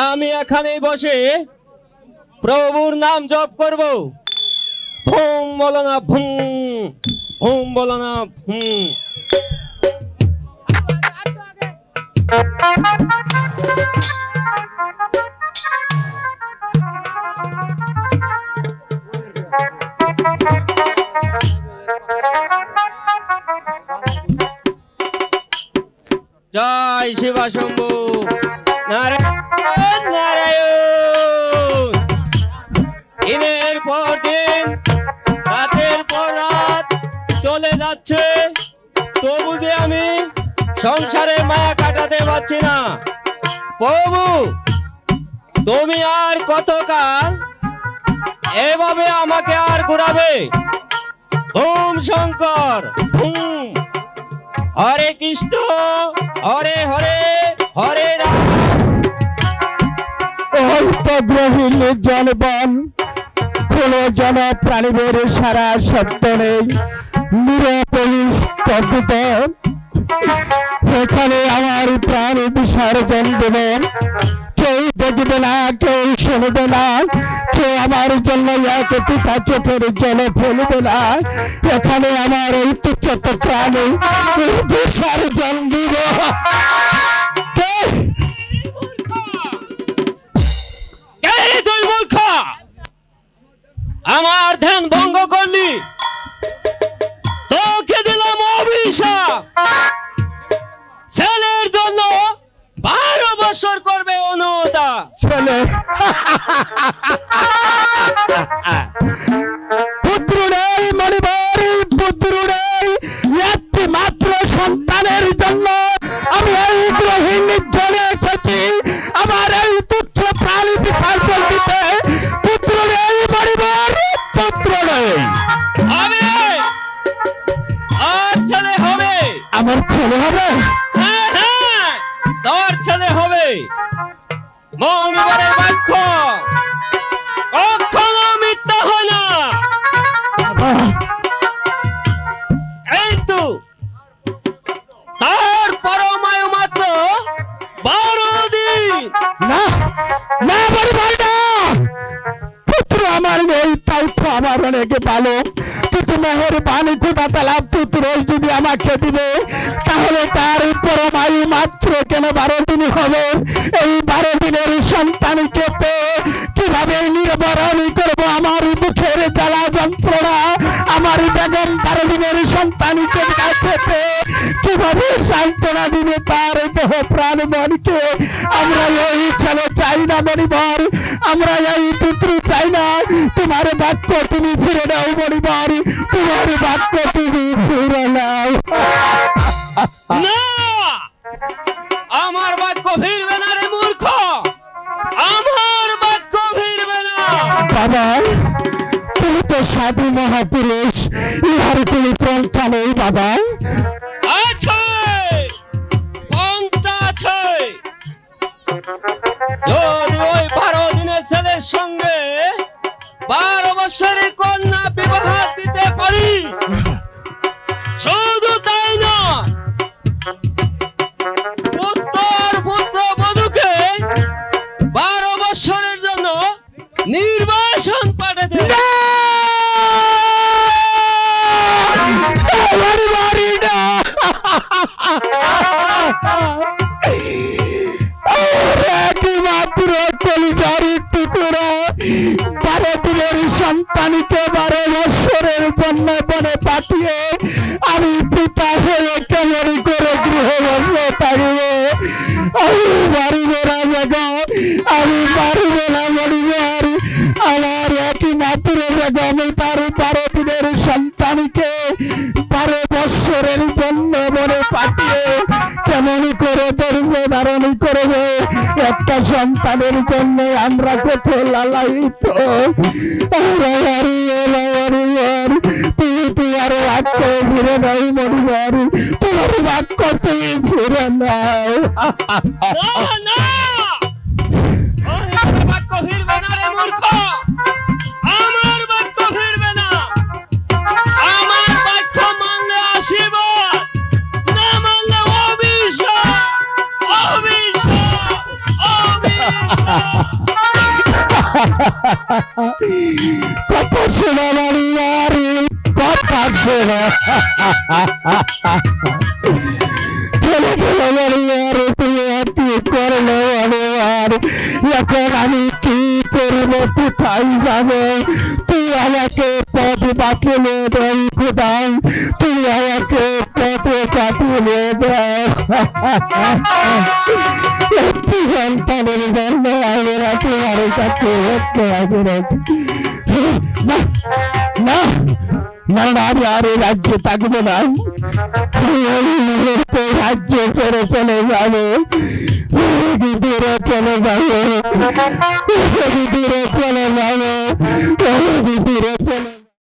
আমি এখানে বসে প্রভুর নাম জপ করব। ভুম বলো না ভুম ভুম বলো না ভুম। জয় শিবা শম্ভু, নারায়ণ নারায়ণ। দিনের পর দিন, রাতের পর রাত চলে যাচ্ছে। তবু যে আমি সংসারে মায়া কাটাতে পারছি না। প্রভু, তুমি আর কতকাল এভাবে আমাকে আর ঘুরাবে? ওম শঙ্কর, হুম। হরে কৃষ্ণ, হরে হরে হরে রাম। গ্রহীণ জনবন কোন জন প্রাণীদের সারা শব্দ নেই। নিরপরিস্তব্ধ এখানে আমার প্রাণ বিসর্জন দেবেন। কেউ দেখবে না, কেউ শুনবে না, কেউ আমার জন্য এক পিতা চোখের জল ফেলবে না। এখানে আমার তুচ্ছত প্রাণী বিসর্জন দিব। ধ্যান ভঙ্গ করলি। তোকে দিলাম অভিশাপ। ছেলের জন্য বারো বছর করবে অনুদা ছেলে। তোর ছেলে হবে মৌনবরের বাক্য। কখনো মিথ্যা হয় না। আমার নেই তো আমার অনেক ভালো। কিন্তু মেহের বাণী খুদা তালা পুত্র যদি আমাকে দিবে, তাহলে তার পরমায়ু মাত্র কেন বারো দিন হবে? এই বারো দিনের সন্তানকে পেয়ে কীভাবে নির্বরণী করব? আমার মুখের জ্বালা যন্ত্রণা, আমার বেগম বারো দিনের সন্তানকে কাছে পেয়ে সান্ত্বনা দিবে তার দেহ প্রাণ মনকে। আমরা এই ছেলে চাই না মণিবর আমরা এই পুত্র চাই না। তোমার বাক্য তুমি ফিরে নাও মণিবর তোমার বাক্য তুমি ফিরে নাও। আমার বাক্য ফিরবে না রে মূর্খ! আমার বাক্য ফিরবে না! বাবা তুমি তো সাধু মহাপুরুষ ইহার কোনো পন্থা নেই বাবা। যদি ওই বারো দিনের কন্যা বিবাহ দিতে পারিস? শুধু পুত্র পুত্র বারো বছরের জন্য নির্বাসন! কলিজার টুকরো। বারো দিনের সন্তানকে বারো বছরের জন্য বনে পাঠিয়ে আমি পিতা হয়ে কেমন করে গৃহ বসে থাকব আমি পারিব না বেগম আমি পারিব না বেগম তার বারো দিনের সন্তানের জন্য আমরা কত লালায়িত। তুই তুই আর বাক্য ফিরে নাই মরিবার তোমার বাক্য তুমি ফিরে নাও। কথা শোনা বাড়ি আর কথা শোনা ছেলে ছেলে বাড়ি আর তুই আর কি করল আমি আর এখন আমি কি করব কোথায় যাব তুই আমাকে পথ পাঠিয়ে দেয় কোথায় তুই আমাকে পথে পাঠিয়ে দেয় একটি সন্তানের জন্ম আমরা তোমার কাছে হতে হবে না না আমি আর এই রাজ্যে থাকব না রাজ্য ছেড়ে চলে যাব দূরে চলে যাব দূরে চলে যাব দূরে চলে